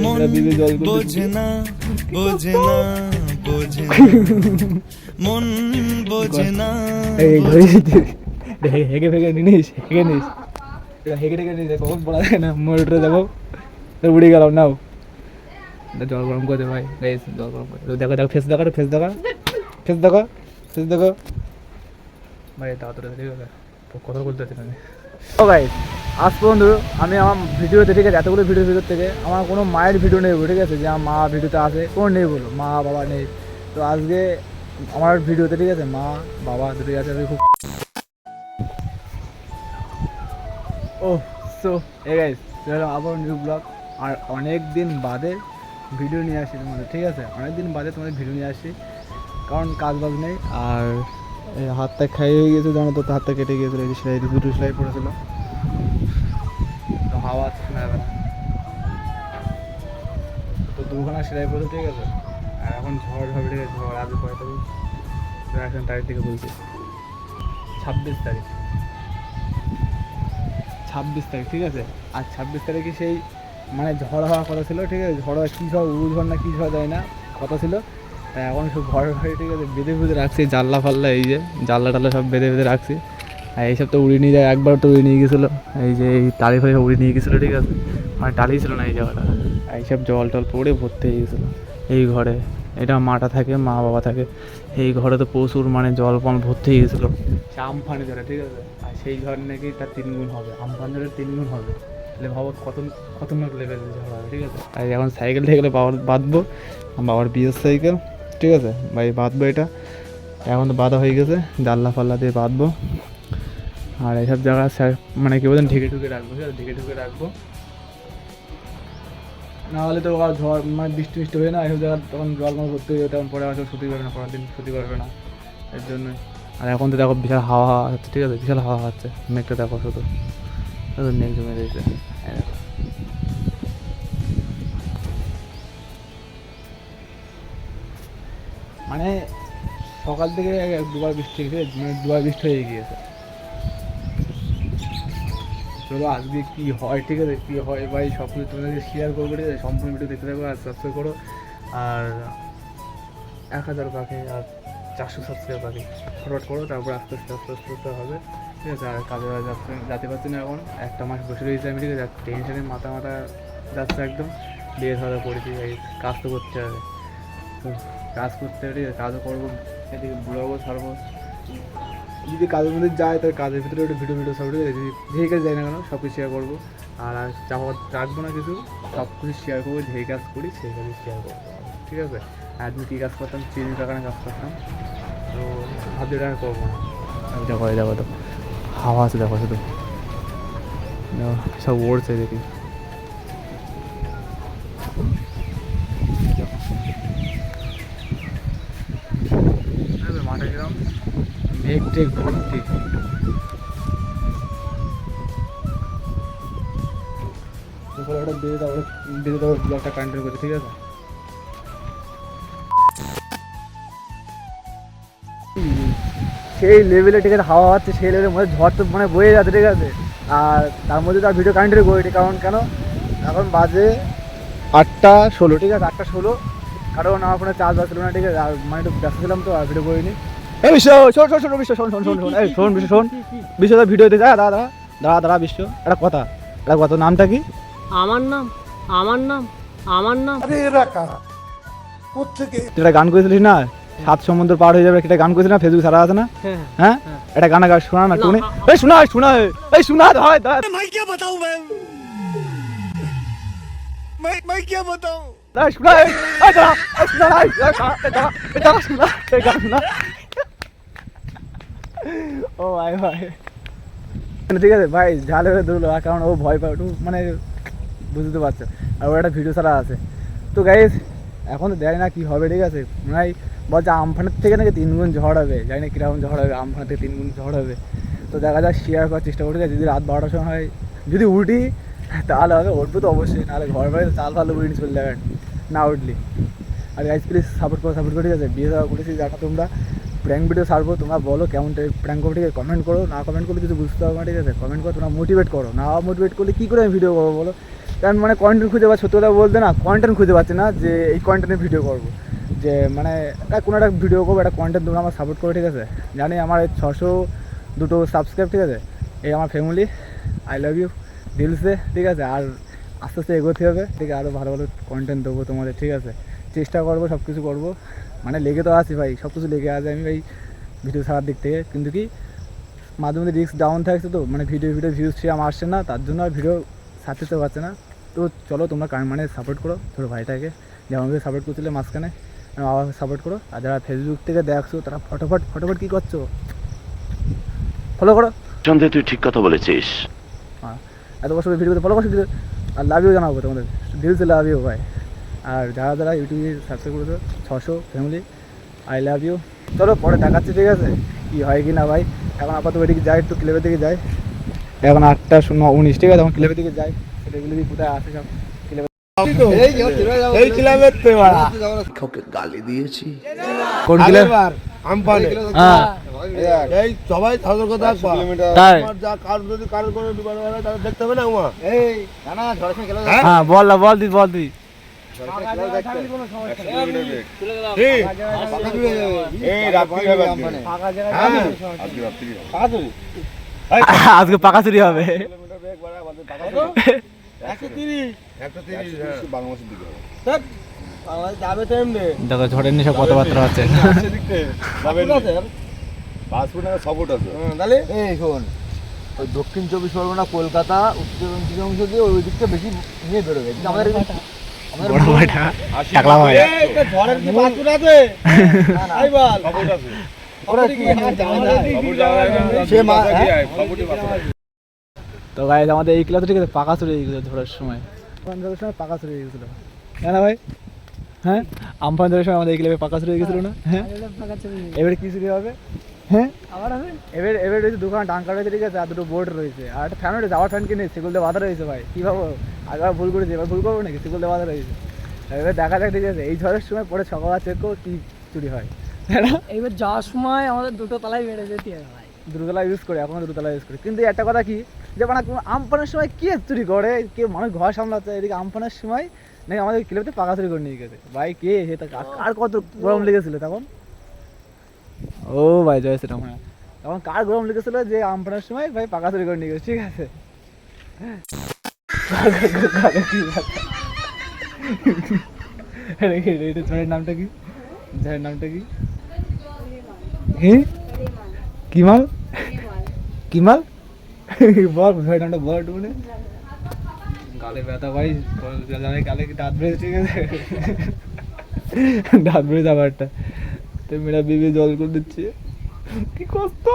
মন বোঝে না বোঝে না বোঝে মন বোঝে না এই হেগে ফেগে নিস হেগে নিস। হেগে টেগে নিস কখন পড়া যায় না মোটরে যাব। তো উড়ে গেলাম নাও। জল গরম করে ভাই। গাইস জল গরম করে দেখো দেখো ফেস দেখো ফেস দেখো। ফেস দেখো ফেস দেখো। ভাই তাড়াতাড়ি কথা বলতে পারছি না ও গাইস আজ পর্যন্ত আমি আমার ভিডিওতে ঠিক আছে, এতগুলো ভিডিও ভিডিও থেকে আমার কোনো মায়ের ভিডিও নেই ঠিক আছে? যে আমার মা ভিডিওতে আছে কোনো নেই বলো, মা বাবা নেই। তো আজকে আমার ভিডিওতে ঠিক আছে, মা বাবা দুটোই আছে, আমি খুব ও সো এ গাইস আবার নিউ ব্লগ আর অনেক দিন বাদে ভিডিও নিয়ে আসি তোমাদের, ঠিক আছে? অনেক দিন বাদে তোমাদের ভিডিও নিয়ে আসি, কারণ কাজ বাজ নেই। আর হাতটা খাই হয়ে গেছে জানো তো হাতটা কেটে গিয়েছিল, এই সেলাই দুটো সেলাই পড়েছিল। তো হাওয়া আছে না। তো দুখানা সেলাই পড়েছে ঠিক আছে আর এখন ঝড় হবে ঠিক আছে ঝড় আগে কয় তারিখ এখন তারিখ থেকে বলছি, ছাব্বিশ তারিখ। ছাব্বিশ তারিখ, ঠিক আছে? আর ছাব্বিশ তারিখে সেই মানে ঝড় হওয়ার কথা ছিল, ঠিক আছে? ঝড় কী ঝড় উড়ু ঝড় না কী ঝড় যায় না, কথা ছিল। তা এখন সব ঘরে ঘরে ঠিক আছে? বেঁধে বেঁধে রাখছি, জানলা ফাল্লা এই যে, জানলা টাল্লা সব বেঁধে বেঁধে রাখছি। আর এইসব তো উড়িয়ে নিয়ে যায় একবার তো উড়িয়ে নিয়ে গেছিল। এই যে এই টালি ফালি উড়িয়ে নিয়ে গেছিল, ঠিক আছে? মানে টালি ছিল না এই জায়গাটা। এইসব জল টল পড়ে ভর্তি হয়ে গেছিল। এই ঘরে, এটা মাটা থাকে, মা বাবা থাকে। এই ঘরে তো প্রচুর মানে জল পন ভর্তি হয়ে গেছিল। সে আমফানে ঝড়ে ঠিক আছে? আর সেই ঘর নাকি তার তিন গুণ হবে আমফান ঝড়ে তিন গুণ হবে। তাহলে ভাবো কত খতরনাক লেভেলের ঝড় হবে, ঠিক আছে? আর এখন সাইকেল থেকে বাবার বাঁধবো। বাবার বিয়ের সাইকেল, ঠিক আছে? ভাই, বাঁধবো এটা। এখন তো বাঁধা হয়ে গেছে, জানলা ফাল্লা দিয়ে বাঁধবো। আর এইসব জায়গা স্যার মানে কি বলেন ঢেকে ঢুকে রাখব, ঠিক আছে? ঢেকে ঢুকে রাখব। না হলে তো আবার ঝড় মানে বৃষ্টি বৃষ্টি হয়ে না, এইসব জায়গা তখন জল মল ভর্তি হয়ে তখন পরে আসলে ছুটি করবে না, পরের দিন ছুটি করবে না, এর জন্য আর এখন তো দেখো বিশাল হাওয়া হাওয়া হচ্ছে, ঠিক আছে? বিশাল হাওয়া হচ্ছে, মেঘটা দেখো শুধু। মেঘ জমে রয়েছে। মানে সকাল থেকে দুবার বৃষ্টি মানে দুবার বৃষ্টি হয়ে গিয়েছে। চলো আজকে কি হয়, ঠিক আছে? কি হয় ভাই সব কিছু তোমাদেরকে শেয়ার করব, ঠিক আছে? সম্পূর্ণ ভিডিও দেখতে থাকো আর সাবস্ক্রাইব করো। আর এক হাজার পাখি আর চারশো সাবস্ক্রাইব পাখি ফরওয়ার্ড করো, তারপর আস্তে আস্তে আস্তে আস্তে আস্তে হবে। ঠিক আছে? আর কাজে যাচ্ছে যেতে পারছি না এখন। একটা মাস বসে রয়েছে আমি, ঠিক আছে? টেনশনে মাথা মাথা যাচ্ছে একদম। বিয়ে ধরা পড়েছি এই কাজ তো করতে হবে। তো কাজ করতে হবে, ঠিক আছে? কাজও করব, এদিকে ব্লগও ছাড়বো। যদি কাজের মধ্যে যায়, তাহলে কাজের ভিতরে একটু ভিডিও ভিডিও সব যদি যেই কাজ যায় না কেন সব কিছু শেয়ার করব। আর আর চাপা রাখব না কিছু সব কিছু শেয়ার করব, যেই কাজ করি সেই কাজই শেয়ার করব। ঠিক আছে? আর আমি কী কাজ করতাম? চিনি টাকা কাজ করতাম। তো ভাবছি এটা করব না। দেখো দেখো তো হাওয়া আছে, দেখো, শুধু। সব ওড়ছে দেখি এই মাঠে গেলাম মেঘ টেঘ ভর্তি তারপরে ওটা বেঁধে তারপরে বেঁধে তারপর ব্লগটা কন্টিনিউ করছি ঠিক আছে? সেই লেভেলে ঠিক আছে হাওয়া হচ্ছে সেই লেভেলের মধ্যে ঝড় তো মানে বয়ে যাচ্ছে ঠিক আছে? আর তার মধ্যে তার ভিডিও কন্টিনিউ করি কারণ কেন? এখন বাজে আটটা ষোলো ঠিক আছে? আটটা ষোলো। কারণ আমার ফোনে চার্জ আসছিল না ঠিক আছে? আর মানে একটু ব্যস্ত ছিলাম তো আর ভিডিও করিনি এই বিশ্ব শোন শোন শোন বিশ্ব শোন শোন শোন শোন এই শোন বিশ্ব শোন বিশ্ব দা ভিডিও দিতে দাঁড়া দাঁড়া দাঁড়া দাঁড়া বিশ্ব একটা কথা একটা কথা নামটা কি আমার নাম আমার নাম আমার নাম তুই একটা গান করেছিলিস না সাত সমুদ্র পার হয়ে যাবে একটা গান করেছিস না ফেসবুক সারা আছে না হ্যাঁ হ্যাঁ একটা গান গা শোনা না টুনি এই শোনা শোনা এই শোনা হয় मैं क्या बताऊं मैं मैं मैं क्या बताऊं এই শোনা এই এই দাঁড়া এই শোনা এই দাঁড়া এই দাঁড়া এই দাঁড়া শোনা এই গান শোনা ও ভাই। ভাই ঠিক আছে, ভাই, ঝালে হয়ে ধরলো কারণ ও ভয় পায় একটু মানে বুঝতে পারছ, আর ওর একটা ভিডিও ছাড়া আছে। তো গাইজ এখন তো দেয় না কী হবে, ঠিক আছে? মনে হয় বলছে আমফানের থেকে নাকি তিন গুণ ঝড় হবে, জানি না কীরকম ঝড় হবে, আমফানের থেকে তিন গুণ ঝড় হবে। তো দেখা যাক শেয়ার করার চেষ্টা করি যদি রাত বারোটার সময় হয়, যদি উঠি, তাহলে হবে, উঠবো তো অবশ্যই, নাহলে ঘর বাড়িতে চাল ফাল উড়িয়ে চলে যাবেন না উঠলি। আর গাইজ প্লিজ সাপোর্ট করো সাপোর্ট করো, ঠিক আছে? বিয়ে দেওয়া করেছি, জানো তোমরা। প্র্যাঙ্ক ভিডিও ছাড়বো, তোমরা বলো কেমন প্র্যাঙ্ক করব ঠিক আছে কমেন্ট করো। না কমেন্ট করলে কিছু বুঝতে পারব না ঠিক আছে কমেন্ট করো, তোমরা মোটিভেট করো। না মোটিভেট করলে কী করে আমি ভিডিও করব বলো? কারণ মানে কন্টেন্ট খুঁজে পাচ্ছি, সত্যি বলতে না কন্টেন্ট খুঁজে পাচ্ছি না যে এই কন্টেন্টে ভিডিও করব। যে মানে একটা কোনো একটা ভিডিও করব, একটা কন্টেন্ট তোমরা আমার সাপোর্ট করো, ঠিক আছে? জানি আমার ছশো দুটো সাবস্ক্রাইব ঠিক আছে? এই আমার ফ্যামিলি আই লাভ ইউ দিলসে, ঠিক আছে? আর আস্তে আস্তে এগোতে হবে, ঠিক আছে? আরও ভালো ভালো কন্টেন্ট দেবো তোমাদের, ঠিক আছে? চেষ্টা করব সব কিছু করব। মানে লেগে তো আছি ভাই সব কিছু লেগে আছে আমি ভাই ভিডিও ছাড়ার দিক থেকে। কিন্তু কি মাঝে মধ্যে রিস্ক ডাউন থাকছে তো মানে ভিডিও ভিডিও ভিউজ সেরকম আসছে না তার জন্য আর ভিডিও ছাড়তে পারছে না। তো চলো তোমরা কার মানে সাপোর্ট করো ছোটো ভাইটাকে। যেমন সাপোর্ট করছিলে মাঝখানে আবার সাপোর্ট করো। আর যারা ফেসবুক থেকে দেখছ তারা ফটোফট ফটোফট কী করছ? ফলো করো। সন্দেহ তুই ঠিক কথা বলেছিস। হ্যাঁ এত বছর ভিডিওতে ফলো করছ আর লাভ ইউ জানাব তোমাদের। দিলসে লাভ ইউ ভাই। আর যারা যারা ইউটিউবে সাবস্ক্রাইব করেছ ছশো ফ্যামিলি আই লাভ ইউ চলো পরে দেখাচ্ছি ঠিক আছে? কী হয় কি না ভাই? এখন আপাতত ওইদিকে যাই একটু ক্লেবের দিকে যাই। এখন আটটা শূন্য উনিশ ঠিক আছে? এখন ক্লেবের দিকে যাই। সেগুলো কি কোথায় আছে সব? এই ক্লাবের তো কাউকে গালি দিয়েছি। কোন ক্লেব আমপানে। হ্যাঁ। এই সবাই তাই? যা কারোর যদি ডুবানো তাহলে দেখতে হবে না উমা? হ্যাঁ বল না বল তুই বল হবে আজকে পাকা চুরি হবে। দেখো, ঝড়ের নিশা কথাবার্তা হচ্ছে। দক্ষিণ চব্বিশ পরগনা, কলকাতা, উত্তর অংশ দিয়ে ওই দিকটা বেশি নিয়ে বেরোবে। আমাদের বড় ভাইটা টাকলা ভাই। মা তো গাইজ আমাদের এই ক্লাস ঠিক আছে পাকা চুরি হয়ে গেছিল ঝড়ের সময়। সময় পাকা হয়ে গেছিল। হ্যাঁ না ভাই? হ্যাঁ? আমফান ঝড়ের সময় আমাদের এই ক্লাবে পাকা চুরি হয়ে গেছিল না? হ্যাঁ? এবারে কি চুরি হবে? হ্যাঁ? আবার হবে এবার এবার রয়েছে দোকান টাঙ্কা রয়েছে ঠিক আছে আর দুটো বোর্ড রয়েছে। আর একটা ফ্যান রয়েছে ফ্যান কিনে সেগুলো দিয়ে বাধা রয়েছে ভাই। কী ভাবো? আগেবার ভুল করেছি এবার ভুল করব নাকি? সেগুলো দিয়ে বাধা রয়েছে। এবার দেখা যাক ঠিক আছে এই ঝড়ের সময় পরে সকাল চেক কী চুরি হয়। এইবার যাওয়ার সময় আমাদের দুটো তলায় বেড়ে যেতে হবে ভাই। দুতলা ইউজ করি এখনও দুতলা ইউজ করি। কিন্তু একটা কথা কি যে মানে কোনো আমপানের সময় কে চুরি করে? কে মানুষ ঘর সামলাচ্ছে এদিকে আমপানের সময় নাকি আমাদের ক্লাবতে পাকা চুরি করে নিয়ে গেছে। ভাই কে সেটা কার কত গরম লেগেছিল তখন? ও ভাই, জয় শ্রীরাম হ্যাঁ তখন কার গরম লেগেছিল যে আমপানের সময়? ভাই, পাকা চুরি করে নিয়ে ঠিক আছে। ঝড়ের নামটা কি? ঝড়ের নামটা কি? কি? মাল? কি মাল? বল ভাই নামটা বল একটু গালে ব্যথা, ভাই গালে কি দাঁত বেড়েছে, ঠিক আছে? দাঁত বেড়ে ব্যাপারটা তো মেয়েরা বিবি জল করে দিচ্ছে। কি কষ্ট।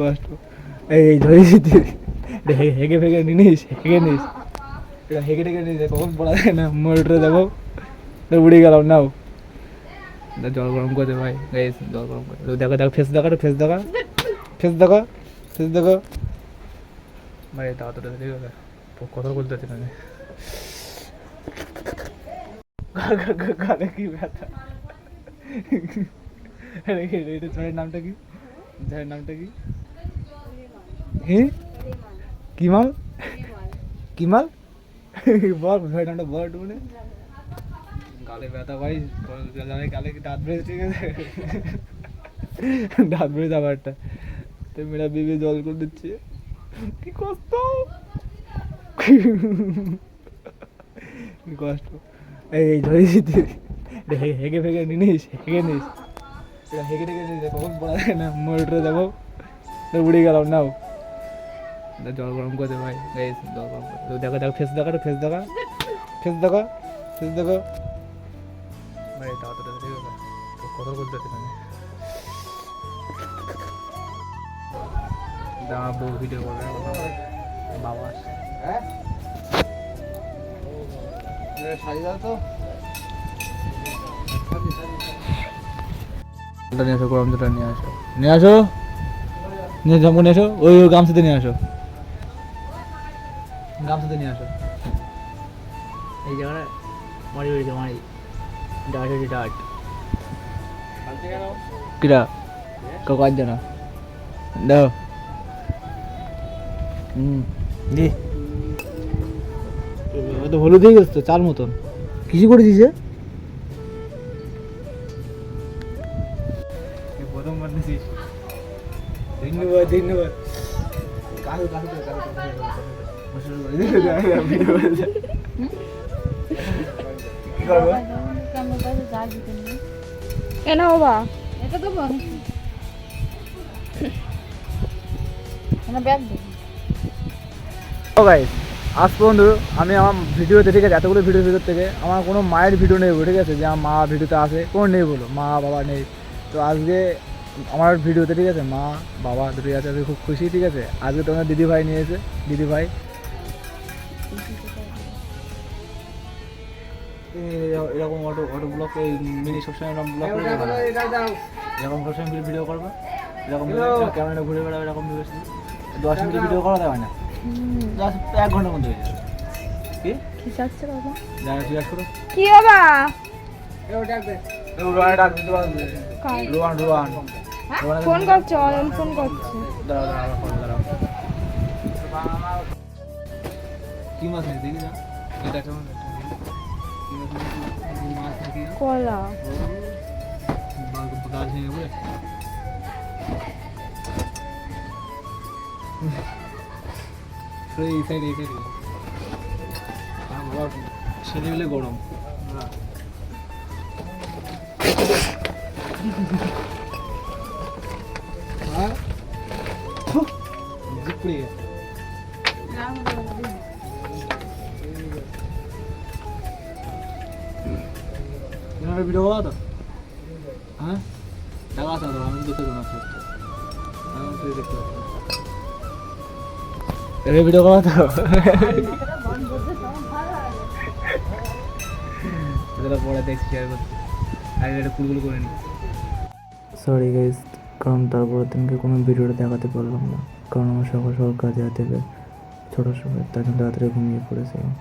কষ্ট। এই ধরেছি হেগে ফেগে নিস হেগে নিস। এটা হেগে টেগে নিস কখন পড়া যায় না মোটরে দেবো উড়ে গেলাম, নাও। জল গরম করে ভাই। গাইস জল গরম করে। দেখো দেখো ফেস দেখো ফেস দেখো। ফেস দেখো ফেস দেখো। ভাই দাও তো ঠিক আছে কি ব্যথা? ঝড়ের নামটা কি? ঝড়ের নামটা কি? হ্যাঁ কি? মাল কি মাল বল, ঝড়ের নামটা বল একটু মানে গালে ব্যথা ভাই, গালে কি দাঁত বেড়েছে দাঁত বেড়ে ব্যাপারটা তো মেয়েরা বিবি জল করে দিচ্ছে। কি কষ্ট। কষ্ট? এই এটা হে- হেগে ফেগে নিস হেগে নিস। হেগে টেগে নিস কখন পড়া যায় না মোটরে তো উড়ে গেলাম, নাও। জল গরম করে ভাই। জল গরম করে। দেখো দেখো ফেস দেখো ফেস দেখো। ফেস দেখো ফেস দেখো। ভাই দাও তো ঠিক আছে তো কথা বলতে দাঁড়া বউ ভিডিও করবে। বাবা আসছে। নিয়ে আসো গরম জলটা নিয়ে আসো। নিয়ে আসো। নিয়ে জম্বু নিয়ে আসো। ওই ওই গামছাতে নিয়ে আসো। গামছাতে নিয়ে আসো। এই জায়গাটা মারি বেড়েছে মারি ডাট হচ্ছে ডাট। কিরা? কেউ কাজ না দাও। হুম। দি। তো হলুদ হয়ে গেছে তো চার মতন কিছু করে দিছে ধন্যবাদ ধন্যবাদ। কাজু কাজু কাজু কি এ না বাবা? এটা দেবো ব্যাগ দেবো ও গাইস আজ পর্যন্ত আমি আমার ভিডিওতে ঠিক আছে এতগুলো ভিডিও ভিতর থেকে আমার কোনো মায়ের ভিডিও নেই ঠিক আছে? যে আমার মা ভিডিওতে আসে কোনো নেই বলো মা বাবা নেই। তো আজকে আমার ভিডিওতে ঠিক আছে? মা বাবা দুটোই আছে আমি খুব খুশি ঠিক আছে? আজকে তোমার দিদি ভাই নিয়ে এসে দিদি ভাই এরকম অটো অটো ব্লক মিনি সবসময় এরকম ব্লক এরকম সবসময় ভিডিও করবে এরকম ক্যামেরা ঘুরে বেড়াবে এরকম দশ মিনিট ভিডিও করা যাবে না। এক ঘণ্টার মধ্যে হয়ে যাবে। কি? কি চাচ্ছে বাবা? জানা জিজ্ঞাসা করো। কি বাবা? রোহান ডাক দিতে পারবে। কার? রোহান রোহান। ফোন করছে অয়ন ফোন করছে। দাঁড়াও দাঁড়াও ফোন দাঁড়াও। কি মাছ নেই দেখি না। এটা কেমন এটা কি মাছ নেই? কি মাছ নাকি কলা। গাছ ভেঙে পড়ে এই সাইড এই সাইড। ছেলে মিলে গরম। তো। হ্যাঁ? দেখা আছে তো আমি না আমি দেখতে এর ভিডিও করা তো। এটা পরে দেখছি শেয়ার আগে এটা করে নি। সরি গাইজ কারণ তারপর দিনকে কোনো ভিডিওটা দেখাতে পারলাম না। কারণ আমার সকাল সকাল কাজে হাতে হবে ছোটো সময় তার জন্য তাড়াতাড়ি ঘুমিয়ে পড়েছিলাম।